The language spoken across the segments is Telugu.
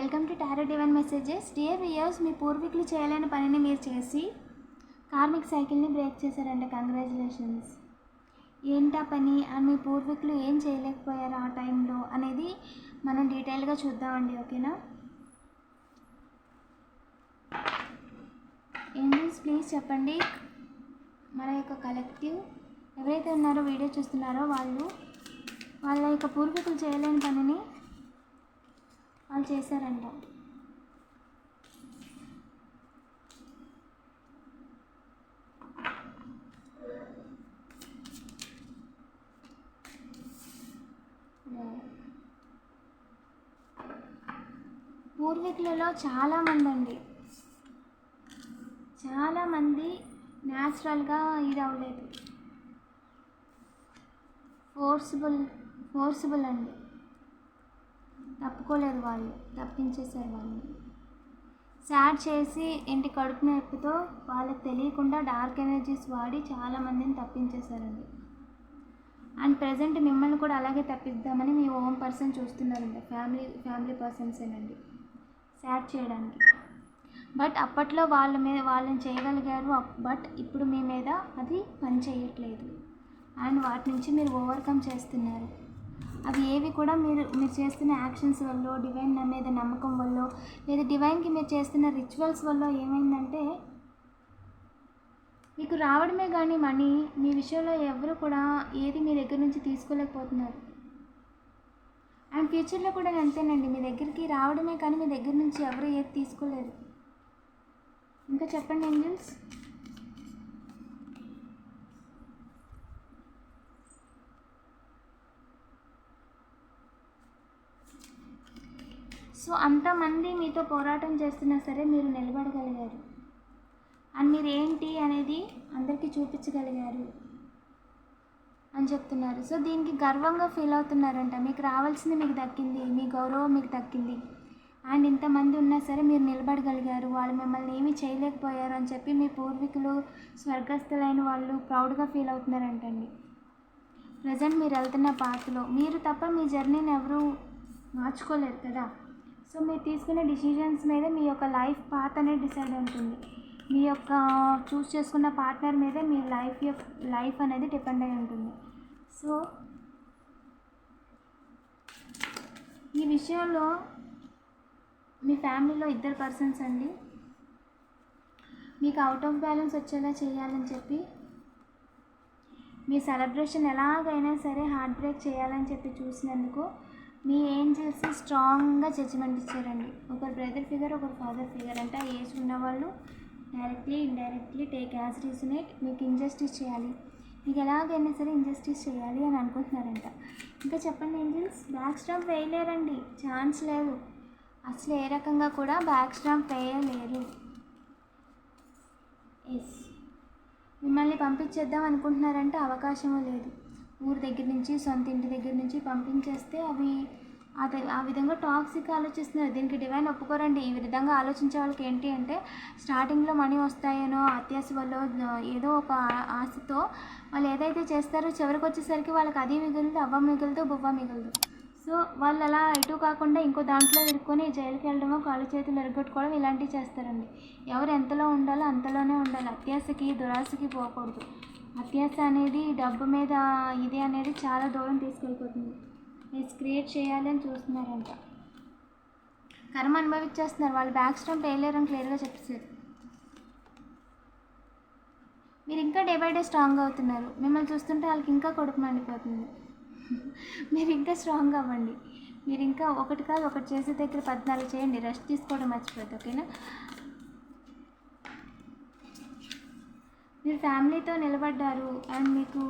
Welcome to tarot divine messages dear viewers మీ పూర్వీకులు చేయలేని పనిని మీరు చేసి కార్మిక్ సైకిల్ని బ్రేక్ చేశారంట. కంగ్రాచులేషన్స్ ఏంటా పని? అండ్ మీ పూర్వీకులు ఏం చేయలేకపోయారు ఆ టైంలో అనేది మనం డీటెయిల్గా చూద్దామండి ఓకేనా? ఏంజల్స్ ప్లీజ్ చెప్పండి. మన యొక్క కలెక్టివ్ ఎవరైతే ఉన్నారో వీడియో చూస్తున్నారో వాళ్ళు వాళ్ళ యొక్క పూర్వీకులు చేయలేని పనిని వాళ్ళు చేశారంట. పూర్వీకులలో చాలామంది అండి చాలామంది న్యాచురల్గా ఇది అవ్వలేదు. ఫోర్సిబుల్ ఫోర్సిబుల్ అండి. తప్పుకోలేదు వాళ్ళు తప్పించేశారు వాళ్ళు. సాడ్ చేసి ఇంటి కడుపు నొప్పితో వాళ్ళకి తెలియకుండా డార్క్ ఎనర్జీస్ వాడి చాలామందిని తప్పించేశారండి. అండ్ ప్రజెంట్ మిమ్మల్ని కూడా అలాగే తప్పిద్దామని మీ ఓన్ పర్సన్ చూస్తున్నారండి. ఫ్యామిలీ ఫ్యామిలీ పర్సన్సేనండి. సాడ్ చేయడానికి. బట్ అప్పట్లో వాళ్ళ మీద వాళ్ళని చేయగలిగారు బట్ ఇప్పుడు మీ మీద అది పని చేయట్లేదు. అండ్ వాటి నుంచి మీరు ఓవర్కమ్ చేస్తున్నారు. అవి ఏవి కూడా మీరు మీరు చేస్తున్న యాక్షన్స్ వల్ల డివైన్ మీద నమ్మకం వల్ల లేదా డివైన్కి మీరు చేస్తున్న రిచువల్స్ వల్ల ఏమైందంటే మీకు రావడమే కానీ మనీ మీ విషయంలో ఎవరు కూడా ఏది మీ దగ్గర నుంచి తీసుకోలేకపోతున్నారు. అండ్ ఫ్యూచర్లో కూడా అంతేనండి. మీ దగ్గరికి రావడమే కానీ మీ దగ్గర నుంచి ఎవరు ఏది తీసుకోలేరు ఇంకా చెప్పండి ఏంజల్స్? సో అంతమంది మీతో పోరాటం చేస్తున్నా సరే మీరు నిలబడగలిగారు. అండ్ మీరు ఏంటి అనేది అందరికీ చూపించగలిగారు అని చెప్తున్నారు. సో దీనికి గర్వంగా ఫీల్ అవుతున్నారంట. మీకు రావాల్సింది మీకు దక్కింది మీ గౌరవం మీకు దక్కింది. అండ్ ఇంతమంది ఉన్నా సరే మీరు నిలబడగలిగారు. వాళ్ళు మిమ్మల్ని ఏమీ చేయలేకపోయారు అని చెప్పి మీ పూర్వీకులు స్వర్గస్థులైన వాళ్ళు ప్రౌడ్గా ఫీల్ అవుతున్నారంటండి. ప్రజెంట్ మీరు వెళ్తున్న పాత్రలో మీరు తప్ప మీ జర్నీని ఎవరూ మార్చుకోలేరు కదా. సో మీరు తీసుకునే డిసిజన్స్ మీద మీ యొక్క లైఫ్ పాత్ అనేది డిసైడ్ ఉంటుంది మీ యొక్క చూస్ చేసుకున్న పార్ట్నర్ మీద మీ లైఫ్ యొక్క లైఫ్ అనేది డిపెండ్ అయి ఉంటుంది. సో ఈ విషయంలో మీ ఫ్యామిలీలో ఇద్దరు పర్సన్స్ అండి. మీకు అవుట్ ఆఫ్ బ్యాలెన్స్ వచ్చేలా చేయాలని చెప్పి మీ సెలబ్రేషన్ ఎలాగైనా సరే హార్ట్ బ్రేక్ చేయాలని చెప్పి చూసినందుకు మీ ఏంజల్స్ స్ట్రాంగ్గా జడ్జిమెంట్ ఇచ్చారండి. ఒకరు బ్రదర్ ఫిగర్ ఒకరు ఫాదర్ ఫిగర్. అంటే ఆ ఏజ్ ఉన్నవాళ్ళు directly indirectly take as resonate మీకు ఇంజస్టిస్ చేయాలి. మీకు ఎలాగైనా సరే ఇంజస్టిస్ చేయాలి అని అనుకుంటున్నారంట. ఇంకా చెప్పండి ఏంజల్స్ బ్యాక్ స్టాంప్ వేయలేరండి ఛాన్స్ లేదు. అసలు ఏ రకంగా కూడా బ్యాక్ స్టాంప్ వేయలేరు ఎస్ మిమ్మల్ని పంపించేద్దాం అనుకుంటున్నారంటే అవకాశము లేదు. ఊరి దగ్గర నుంచి సొంత ఇంటి దగ్గర నుంచి పంపించేస్తే అవి అది ఆ విధంగా టాక్సిక్ ఆలోచిస్తున్నారు. దీనికి డివైన్ ఒప్పుకోరండి. ఈ విధంగా ఆలోచించే వాళ్ళకి ఏంటి అంటే స్టార్టింగ్లో మనీ వస్తాయనో అత్యాశ వల్ల ఏదో ఒక ఆశతో వాళ్ళు ఏదైతే చేస్తారో చివరికి వచ్చేసరికి వాళ్ళకి అది మిగులుదు అవ్వ మిగులుదు బువ్వ మిగులుదు. సో వాళ్ళు అలా ఇటు కాకుండా ఇంకో దాంట్లో ఇరుక్కొని జైలుకి వెళ్ళడమో కాళ్ళు చేతులు ఎరగొట్టుకోవడం ఇలాంటివి చేస్తారండి. ఎవరు ఎంతలో ఉండాలో అంతలోనే ఉండాలి. అత్యాశకి దురాశకి పోకూడదు. అత్యాశ అనేది డబ్బు మీద ఇది అనేది చాలా దూరం తీసుకెళ్ళిపోతుంది. మీరు క్రియేట్ చేయాలని చూస్తున్నారంట. కర్మ అనుభవించేస్తున్నారు. వాళ్ళు బ్యాక్ స్టాంప్ వేయలేరని క్లియర్గా చెప్పేసారు మీరు ఇంకా డే బై డే స్ట్రాంగ్ అవుతున్నారు. మిమ్మల్ని చూస్తుంటే వాళ్ళకి ఇంకా కొడుకు మండిపోతుంది. మీరు ఇంకా స్ట్రాంగ్ అవ్వండి. మీరు ఇంకా ఒకటి కాదు ఒకటి చేసే దగ్గర పద్నాలుగు చేయండి. రెస్ట్ తీసుకోవడం మర్చిపోద్ది ఓకేనా మీరు ఫ్యామిలీతో నిలబడ్డారు అండ్ మీకు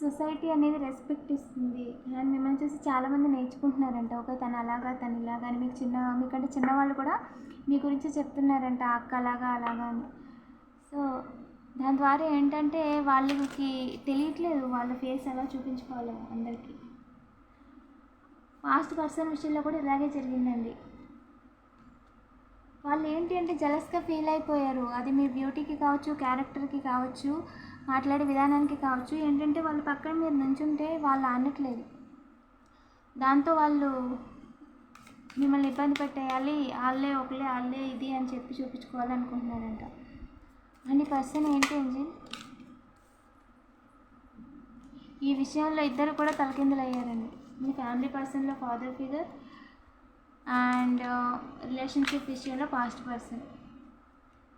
సొసైటీ అనేది రెస్పెక్ట్ ఇస్తుంది. అండ్ మిమ్మల్ని చూసి చాలామంది నేర్చుకుంటున్నారంట. ఓకే తను అలాగా తను ఇలాగా అని మీకు చిన్న మీకంటే చిన్నవాళ్ళు కూడా మీ గురించి చెప్తున్నారంట. అక్క అలాగా అలాగా అని. సో దాని ద్వారా ఏంటంటే వాళ్ళకి తెలియట్లేదు. వాళ్ళ ఫేస్ ఎలా చూపించుకోవాలో అందరికీ. ఫాస్ట్ పర్సన్ విషయంలో కూడా ఇలాగే జరిగిందండి. వాళ్ళు ఏంటి అంటే జలస్గా ఫీల్ అయిపోయారు. అది మీ బ్యూటీకి కావచ్చు క్యారెక్టర్కి కావచ్చు మాట్లాడే విధానానికి కావచ్చు. ఏంటంటే వాళ్ళు పక్కన మీరు నుంచుంటే వాళ్ళు ఆనట్లేదు దాంతో వాళ్ళు మిమ్మల్ని ఇబ్బంది పెట్టేయాలి వాళ్ళే ఒకలే వాళ్ళే ఇది అని చెప్పి చూపించుకోవాలనుకుంటున్నారంట. అండ్ ఈ పర్సన్ ఏంటి ఏంజిల్ ఈ విషయంలో ఇద్దరు కూడా తలకిందులు అయ్యారండి మీ ఫ్యామిలీ పర్సన్లో ఫాదర్ ఫిగర్ అండ్ రిలేషన్షిప్ విషయంలో పాస్ట్ పర్సన్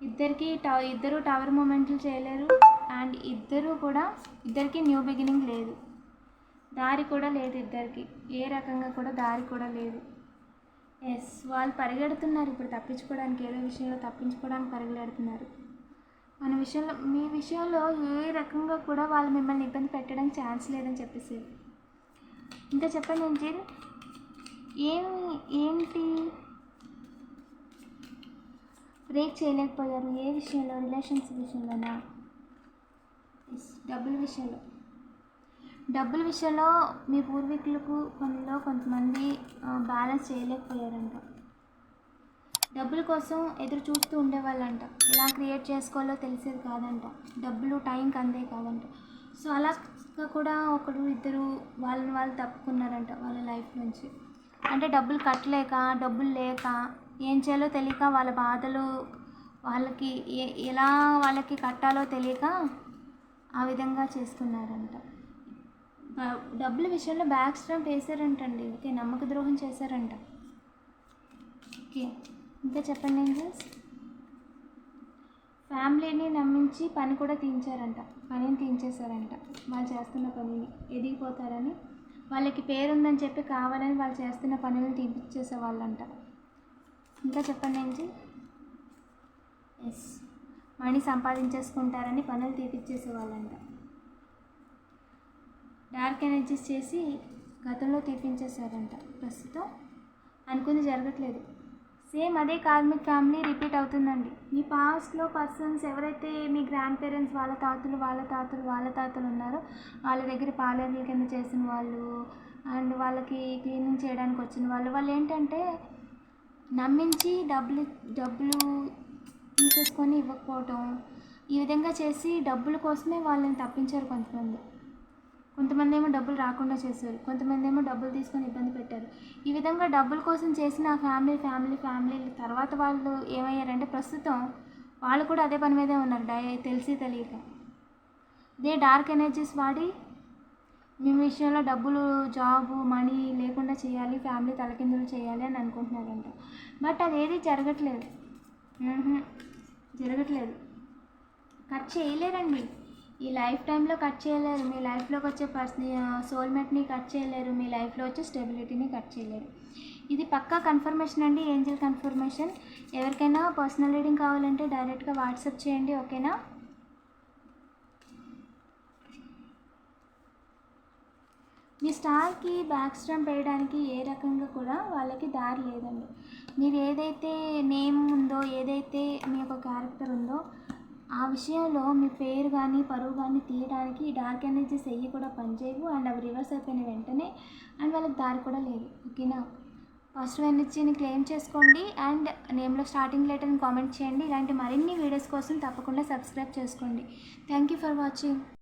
ఇద్దరికి టవ ఇద్దరు టవర్ మూమెంట్లు చేయలేరు. అండ్ ఇద్దరు కూడా ఇద్దరికి న్యూ బిగినింగ్ లేదు. దారి కూడా లేదు ఇద్దరికి. ఏ రకంగా కూడా దారి కూడా లేదు. ఎస్ వాళ్ళు పరిగెడుతున్నారు. ఇప్పుడు తప్పించుకోవడానికి ఏదో విషయంలో తప్పించుకోవడానికి పరిగెడుతున్నారు. మన విషయంలో మీ విషయంలో ఏ రకంగా కూడా వాళ్ళు మిమ్మల్ని ఇబ్బంది పెట్టడానికి ఛాన్స్ లేదని చెప్పేసి. ఇంకా చెప్పండి ఏంటి ఏమి ఏంటి? బ్రేక్ చేయలేకపోయారు ఏ విషయంలో? రిలేషన్స్ విషయంలోనా? డబ్బుల విషయంలో. డబ్బుల విషయంలో మీ పూర్వీకులకు కొన్నిలో కొంతమంది బ్యాలెన్స్ చేయలేకపోయారంట. డబ్బుల కోసం ఎదురు చూస్తూ ఉండేవాళ్ళంట. ఎలా క్రియేట్ చేసుకోవాలో తెలిసేది కాదంట. డబ్బులు టైంకి అందే కాదంట. సో అలా కూడా ఒకరు ఇద్దరు వాళ్ళని వాళ్ళు తప్పుకున్నారంట వాళ్ళ లైఫ్ నుంచి. అంటే డబ్బులు కట్టలేక డబ్బులు లేక ఏం చేయాలో తెలియక వాళ్ళ బాధలు వాళ్ళకి ఏ ఎలా వాళ్ళకి కట్టాలో తెలియక ఆ విధంగా చేస్తున్నారంట డబ్బుల విషయంలో బ్యాక్ స్టాంప్ వేసారంటండి ఓకే నమ్మక ద్రోహం చేశారంట. ఓకే ఇంకా చెప్పండి ఏంజల్స్ ఫ్యామిలీని నమ్మించి పని కూడా తీయించారంట. పనిని తీయించేశారంట. వాళ్ళు చేస్తున్న పనిని ఎదిగిపోతారని. వాళ్ళకి పేరుందని చెప్పి కావాలని వాళ్ళు చేస్తున్న పనులు తీపిచ్చేసే వాళ్ళంట. ఇంకా చెప్పండి ఏంటి? ఎస్ మనీ సంపాదించేసుకుంటారని పనులు తీపిచ్చేసే వాళ్ళంట. డార్క్ ఎనర్జీస్ చేసి గతంలో తీపించేశారంట. ప్రస్తుతం అనుకుంది జరగట్లేదు. సేమ్ అదే కార్మిక్ ఫ్యామిలీ రిపీట్ అవుతుందండి. మీ పాస్ట్లో పర్సన్స్ ఎవరైతే మీ గ్రాండ్ పేరెంట్స్ వాళ్ళ తాతలు వాళ్ళ తాతలు వాళ్ళ తాతలు ఉన్నారో వాళ్ళ దగ్గర పాలేర్ల కింద చేసిన వాళ్ళు అండ్ వాళ్ళకి క్లీనింగ్ చేయడానికి వచ్చిన వాళ్ళు వాళ్ళు ఏంటంటే నమ్మించి డబ్బులు డబ్బులు తీసేసుకొని ఇవ్వకపోవటం ఈ విధంగా చేసి డబ్బుల కోసమే వాళ్ళని తప్పించారు కొంతమంది. కొంతమంది ఏమో డబ్బులు రాకుండా చేశారు కొంతమంది ఏమో డబ్బులు తీసుకొని ఇబ్బంది పెట్టారు. ఈ విధంగా డబ్బుల కోసం చేసిన ఫ్యామిలీ ఫ్యామిలీ ఫ్యామిలీ తర్వాత వాళ్ళు ఏమయ్యారంటే ప్రస్తుతం వాళ్ళు కూడా అదే పని మీదే ఉన్నారు. డై తెలిసి తెలియక. ఇదే డార్క్ ఎనర్జీస్ వాడి మీ విషయంలో డబ్బులు జాబు మనీ లేకుండా చేయాలి ఫ్యామిలీ తలకిందులు చేయాలి అని అనుకుంటున్నారంట. బట్ అదేది జరగట్లేదు. జరగట్లేదు. కట్ చేయలేరండి. ఈ లైఫ్ టైంలో కట్ చేయలేరు. మీ లైఫ్లోకి వచ్చే పర్సన్ సోల్మేట్ని కట్ చేయలేరు. మీ లైఫ్లో వచ్చే స్టెబిలిటీని కట్ చేయలేరు. ఇది పక్కా కన్ఫర్మేషన్ అండి ఏంజల్ కన్ఫర్మేషన్ ఎవరికైనా పర్సనల్ రీడింగ్ కావాలంటే డైరెక్ట్గా వాట్సాప్ చేయండి ఓకేనా? మీ స్టార్కి బ్యాక్ స్టాంప్ వేయడానికి ఏ రకంగా కూడా వాళ్ళకి దారి లేదండి. మీరు ఏదైతే నేమ్ ఉందో ఏదైతే మీ యొక్క క్యారెక్టర్ ఉందో ఆ విషయంలో మీ పేరు కానీ పరువు కానీ తీయడానికి ఈ డార్క్ ఎనర్జీస్ అయ్యి కూడా పనిచేయవు. అండ్ అవి రివర్స్ అయిపోయిన వెంటనే అండ్ వాళ్ళకి దారి కూడా లేదు. ఓకేనా? పాజిటివ్ ఎనర్జీని క్లెయిమ్ చేసుకోండి. అండ్ నేమ్లో స్టార్టింగ్ లెటర్ని కామెంట్ చేయండి. ఇలాంటి మరిన్ని వీడియోస్ కోసం తప్పకుండా సబ్స్క్రైబ్ చేసుకోండి. Thank you for watching